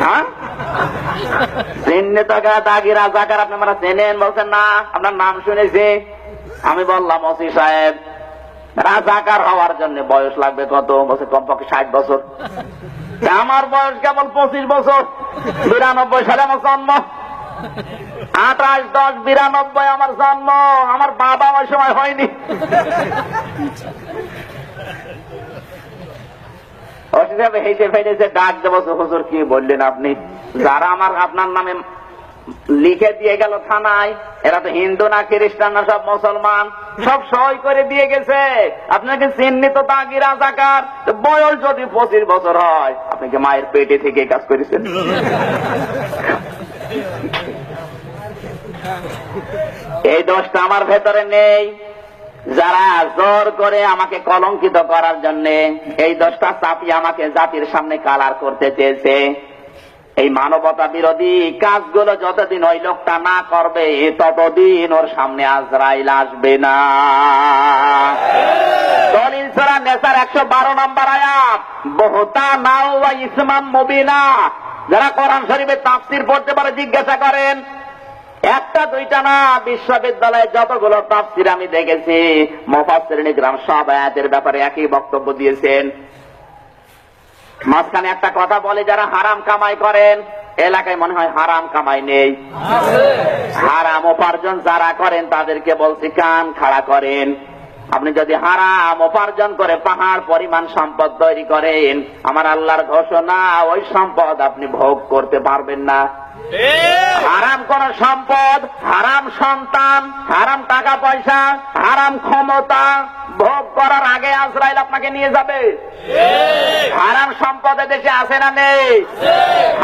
হ্যাঁ? চিহ্নিত দাগি রাজাকার? আপনি আমরা চেনেন বলছেন না? আপনার নাম শুনেছি। আমি বললাম, ওসি সাহেব, রাজাকার হওয়ার জন্য বয়স লাগবে কত? বছর কমপক্ষে ষাট বছর। আমার বয়স কেবল পঁচিশ বছর। বিরানব্বই সালে আমার জন্ম। আঠাশ, দশ, বিরানব্বই আমার জন্ম। আমার বাবা আমার সময় হয়নি। হেসে ফেলেছে ডাক দেবো হুজুর, কি বললেন আপনি? যারা আমার আপনার নামে লিখে দিয়ে গেল থানায়, এরা তো হিন্দু না খ্রিস্টান না সব মুসলমান, সব করে দিয়ে গেছে। আপনাকে চিহ্নিত বয়স যদি পঁচিশ বছর হয়, আপনি কি মায়ের পেটে থেকে কাজ করেছেন? এই দোষটা আমার ভেতরে নেই। যারা জোর করে আমাকে কলঙ্কিত করার জন্য এই দোষটা চাপিয়ে আমাকে জাতির সামনে কালার করতে চেয়েছে। এই মানবতা বিরোধী কাজগুলো যতদিন ওই লোকটা না করবে, ততদিন ওর সামনে আজরাইল আসবে না। দলিল সরা নেশার একশো বারো নম্বর আয়াত, বহুতা নাও বা ইসমান মুবিনা। যারা কোরআন শরীফের তাফসির পড়তে পারে, জিজ্ঞাসা করেন একটা, দুইটা না, বিশ্ববিদ্যালয়ে যতগুলো তাফসির আমি দেখেছি মোফাসির গ্রাম সব আয়াতের ব্যাপারে একই বক্তব্য দিয়েছেন। মাঝখানে একটা কথা বলে, যারা হারাম কামাই করেন, এলাকায় মনে হয় হারাম কামাই নেই। হারাম উপার্জন যারা করেন, তাদেরকে বলছি, কান খাড়া করেন। আপনি যদি হারাম উপার্জন করে পাহাড়, পরিমাণ, সম্পদ তৈরি করেন, আমার আল্লাহর ঘোষণা, ওই সম্পদ আপনি ভোগ করতে পারবেন না। হারাম কোন সম্পদ, হারাম সন্তান, হারাম টাকা পয়সা, হারাম ক্ষমতা ভোগ করার আগে আজরাইল আপনাকে নিয়ে যাবে। হারাম সম্পদে দেশে আছে না নেই?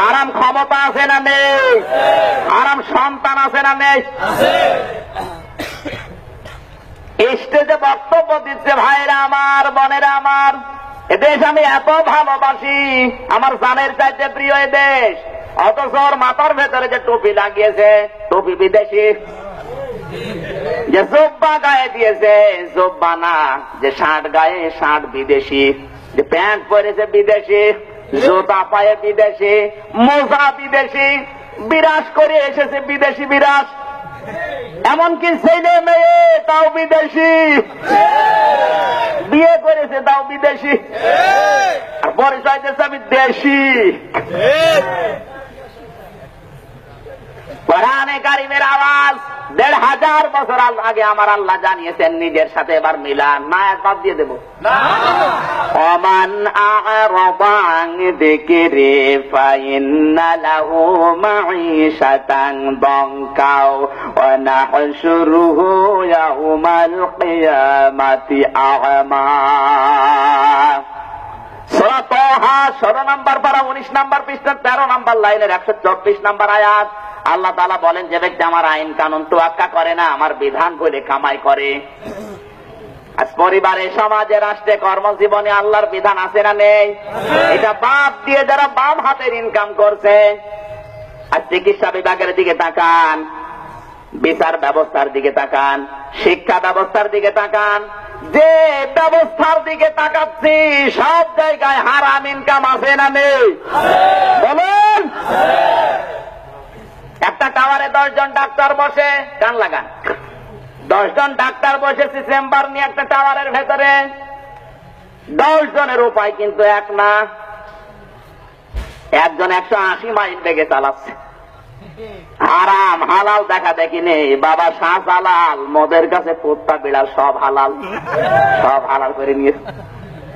হারাম ক্ষমতা আছে না নেই? হারাম সন্তান আছে না নেই? স্টেজে বক্তব্য দিচ্ছে, ভাইরা আমার, বোনেরা আমার এদেশ আমি এত ভালোবাসি, আমার জানের চাইতে প্রিয় এদেশ অথচ ওর মাথার ভেতরে যে টুপি লাগিয়েছে, টুপি বিদেশি। যে জোব্বা গায়ে দিয়েছে, জোব্বা না, যে শার্ট গায়ে শার্ট বিদেশি। যে প্যান্ট পরেছে বিদেশি, জুতা পায়ে বিদেশি, মোজা বিদেশি বিরাজ করে এসেছে বিদেশি বিরাজ এমনকি ছেলে মেয়ে, তাও বিদেশি। বিয়ে করেছে, তাও বিদেশি। আর পরিচয় দেশি। আওয়াজ। দেড় হাজার বছর আগে আমার আল্লাহ জানিয়েছেন নিজের সাথে এবার মিলান। মায়ের বাদ দিয়ে দেব। অমান নাম্বার পারা একশো চব্বিশ পৃষ্ঠা 13 লাইনের নাম্বার আয়াত। আল্লাহ তালা বলেন, যে ব্যক্তি আমার আইন কানুন তো তোয়াক্কা করে না, আমার বিধান বলে কামাই করে। পরিবারে, সমাজে, রাষ্ট্রে, কর্মজীবনে আল্লাহর বিধান আছে না নেই? এটা বাপ দিয়ে যারা বাম হাতের ইনকাম করছে আর চিকিৎসা বিভাগের দিকে তাকান, বিচার ব্যবস্থার দিকে তাকান, শিক্ষা ব্যবস্থার দিকে তাকান, যে ব্যবস্থার দিকে তাকাচ্ছি, সব জায়গায় হারাম ইনকাম আছে না নেই? বলুন? দশজন ডাক্তার বসে কান লাগান। দশজন ডাক্তার বসেছে চেম্বার নিয়ে একটা টাওয়ারের ভেতরে। দশ জনের উপায় কিন্তু এক না। একজন একশো আশি মাইল বেগে চালাচ্ছে। হারাম, হালাল দেখা দেখি নেই বাবা শাহ হালাল মদের কাছে কুত্তা বিড়াল সব হালাল। সব হালাল করে নিয়ে।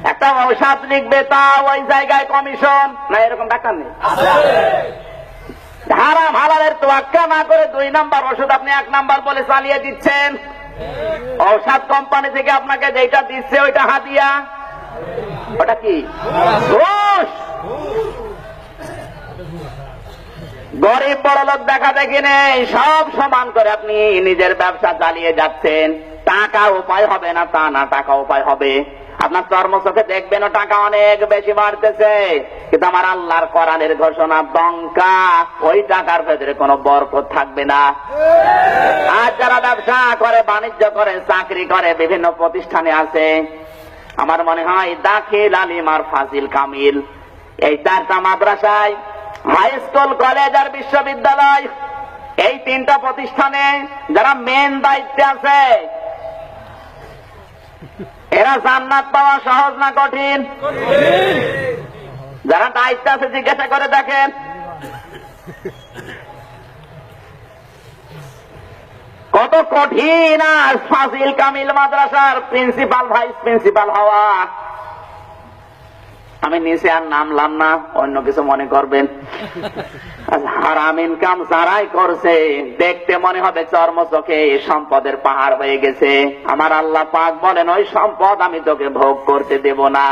একটা ঔষধ লিখবে তা ওই জায়গায় কমিশন। না, এরকম ডাক্তার নেই। হারাম হালালের তোয়াক্কা না করে দুই নাম্বার ওষুধ আপনি এক নাম্বার বলে চালিয়ে দিচ্ছেন। ঔষধ কোম্পানি থেকে আপনাকে যেটা দিচ্ছে ওইটা হাতিয়া ওটা কি? গরিব বড় লোক দেখা দেখি নেই, সব সমান করে আপনি নিজের ব্যবসা চালিয়ে যাচ্ছেন। টাকা উপায় হবে না, তা না, টাকা উপায় হবে। আপনার চর্ম চোখে দেখবেন টাকা অনেক বেশি বাড়তেছে। কিন্তু আমার আল্লাহর কোরআনের ঘোষণা দঙ্কা, ওই টাকার ভেতরে কোনো বরকত থাকবে না। আর যারা ব্যবসা করে, বাণিজ্য করে, চাকরি করে, বিভিন্ন প্রতিষ্ঠানে আছে, আমার মনে হয় দাখিল আলিম আর ফাজিল কামিল। এই চারটা মাদ্রাসায় হাই স্কুল কলেজ আর বিশ্ববিদ্যালয়, এই তিনটা প্রতিষ্ঠানে যারা মেন দায়িত্বে আছে এরা জান্নাত পাওয়া সহজ না কঠিন? যারা দায়িত্ব আছে জিজ্ঞাসা করে দেখেন। কত কঠিন আর ফাজিল কামিল মাদ্রাসার প্রিন্সিপাল ভাইস প্রিন্সিপাল হওয়া। আমি নিচে আর নামলাম না, অন্য কিছু মনে করবেন। হারাম ইনকাম যারাই করছে, দেখতে মনে হবে চর্ম চোখে সম্পদের পাহাড় হয়ে গেছে। আমার আল্লাহ পাক বলেন, ওই সম্পদ আমি তোকে ভোগ করতে দেব না।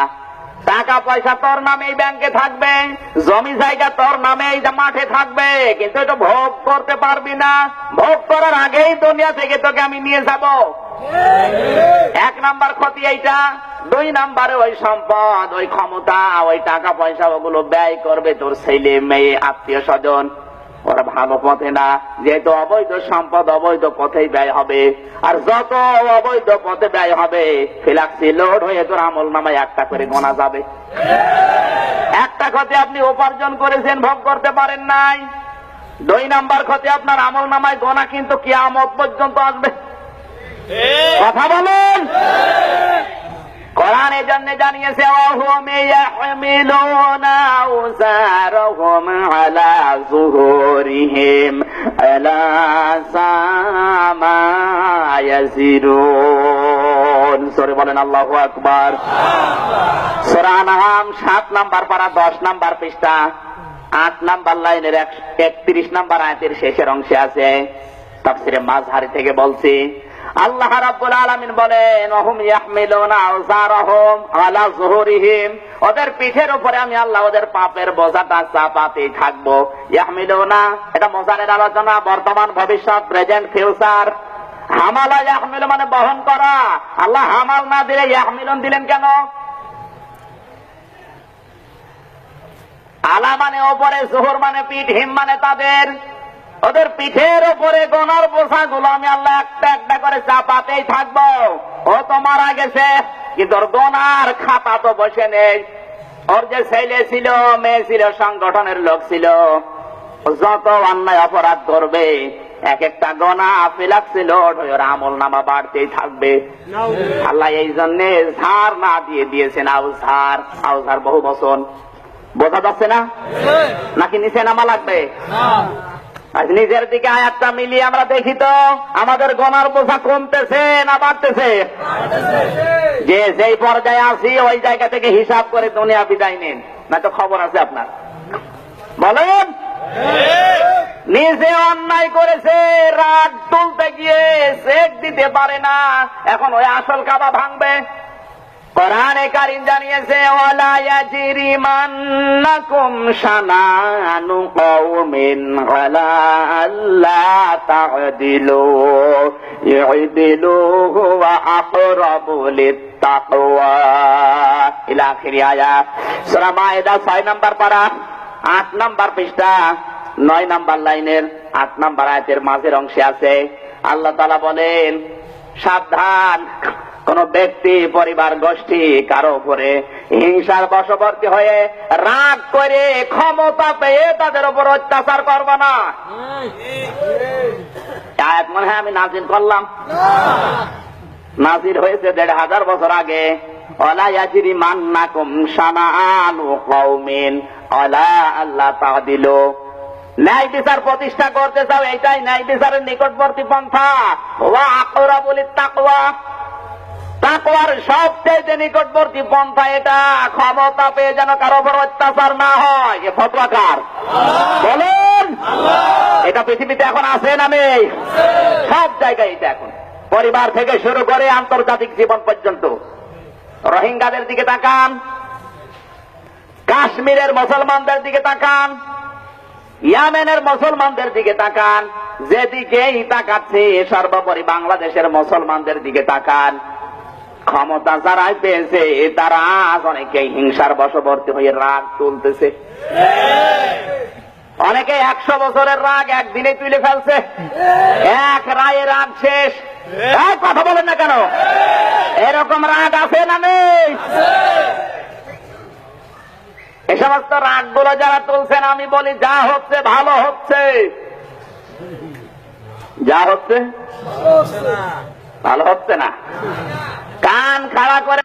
টাকা পয়সা তোর নামে এই ব্যাংকে থাকবে, জমি জায়গা তোর নামেই যা মাঠে থাকবে, কিন্তু এটা ভোগ করতে পারবি না। ভোগ করার আগেই দুনিয়া থেকে তোকে আমি নিয়ে যাব। এক নাম্বার ক্ষতি এইটা দুই নাম্বারে ওই সম্পদ ওই ক্ষমতা ওই টাকা পয়সা ওগুলো ব্যয় করবে তোর ছেলে মেয়ে আত্মীয় স্বজন। ওরা ভালো পথে না যেহেতু অবৈধ সম্পদ অবৈধ পথেই ব্যয় হবে। আর যত অবৈধ পথে ব্যয় হবে ফিলাক্সি লোড হয়ে তোর আমল নামায় একটা করে গোনা যাবে। একটা ক্ষতি আপনি উপার্জন করেছেন ভোগ করতে পারেন নাই। দুই নাম্বার ক্ষতি আপনার আমল নামায় গোনা কিন্তু কিয়ামত পর্যন্ত আসবে। কথা বলেন? কোরআন জন্য জানিয়েছে, ওহুম ইয়াহমিলুনা আলা যুহুরিহিম আলা সামা ইয়াজিরুন। সরে, বলেন আল্লাহু আকবার। সূরা আনআম 7 নাম্বার পারা 10 নাম্বার পৃষ্ঠা, আট নাম্বার লাইনের একত্রিশ নাম্বার আয়াতের শেষের অংশে আছে। তাফসিরে মাঝহারি থেকে বলছি আল্লাহ রাব্বুল আলামিন বলেন, ওহুম ইয়াহমিলুনা আওজারহুম আলা যুহুরিহিম ওদের পিঠের উপরে আমি আল্লাহ ওদের পাপের বোঝাটা চাপাতে থাকব। ইয়াহমিলুনা, এটা মোজানের আলোচনা, বর্তমান, ভবিষ্যৎ, প্রেজেন্ট, ফিউচার। হামালা ইয়াহমিল মানে বহন করা। আল্লাহ হামাল না দিলে ইয়াহমিলুন দিলেন কেন? আলা মানে ওপরে, জোহর মানে পিঠ, হিম মানে তাদের। ওদের পিঠের ওপরে গনার বোঝা গুলো আমি আল্লাহ একটা একটা করে চাপাতেই থাকব। ও তো মারা গেছে কিন্তু ওর গনার খাতা তো বসে নেই। ওর যে ছেলে ছিল মেয়ে ছিল সংগঠনের লোক ছিল। যত অন্যায় অপরাধ করবে এক একটা গনা ফিলাক্সিল ওর আমল নামা বাড়তেই থাকবে। আল্লাহ এই জন্য ঝাড় না দিয়ে দিয়েছেন আউঝার। আউঝার বহু বচন। বোঝা যাচ্ছে না? নাকি নিচে নামা লাগবে? আজ নিজের দিকে আয়াতটা মিলিয়ে আমরা দেখি তো, আমাদের গনার বোঝা কমতেছে না বাড়তেছে? যে যেই পর্যায়ে আছি, ওই জায়গা থেকে হিসাব করে দুনিয়া বিদায় নিন না তো খবর আছে আপনার। বলেন? নিজে অন্যায় করেছে রাগ তুলতে গিয়ে চেক দিতে পারে না, এখন ওই আসল কাবা ভাঙবে। কোরআনে কারিম জানিয়েছে, ওয়ালা ইয়াজরিমান্নাকুম শানানু কওমিন তা'দিলু ইউদিলু হুয়া আকরাবু লিত্তাকওয়া। ইলা আখিরি আয়াত সূরা মায়েদা 6 নাম্বার পারা 8 নাম্বার পৃষ্ঠা 9 নাম্বার লাইনের 8 নাম্বার আয়াতের মাঝের অংশে আছে। আল্লাহ তাআলা বলেন, সাবধান। কোন ব্যক্তি, পরিবার, গোষ্ঠী কারও উপরে হিংসার বশবর্তী হয়ে রাগ করে ক্ষমতা পেয়ে তাদের উপর অত্যাচার করবে না। আয়াত মনে হয় আমি নাজির করলাম। নাজির হয়েছে দেড় হাজার বছর আগে। অলা ইয়াজিরি মান্নাকুম শানাআনু কওমিন। অলা আল্লাহ তাদিলু। ন্যায় বিচার প্রতিষ্ঠা করতে চাও এটাই ন্যায় বিচারের নিকটবর্তী পন্থা। ওয়া আকরাবুল তাকওয়া। তাকওয়ার সবচেয়ে নিকটবর্তী পন্থা এটা, ক্ষমতা পেয়ে যেন কারও উপর অত্যাচার না হয়। এ ফতোয়াকার। বলুন, এটা পৃথিবীতে এখন আছে না নেই? সব জায়গায় এটা এখন। পরিবার থেকে শুরু করে আন্তর্জাতিক জীবন পর্যন্ত। রোহিঙ্গাদের দিকে তাকান। কাশ্মীরের মুসলমানদের দিকে তাকান। ইয়ামেনের মুসলমানদের দিকে তাকান। যেদিকেই তাকাচ্ছে সর্বোপরি বাংলাদেশের মুসলমানদের দিকে তাকান। ক্ষমতা যারাই পেয়েছে তারা আজ অনেকে হিংসার বশবর্তী হয়ে রাগ তুলতেছে। অনেকে একশো বছরের রাগ একদিনে তুলে ফেলছে। এক রায়ে রাগ শেষ। কথা বলেন না কেন? এরকম রাগ আছে না নেই? এ সমস্ত রাগগুলো যারা তুলছেন আমি বলি যা হচ্ছে ভালো হচ্ছে। যা হচ্ছে? ভালো হচ্ছে না। কান খাড়া করে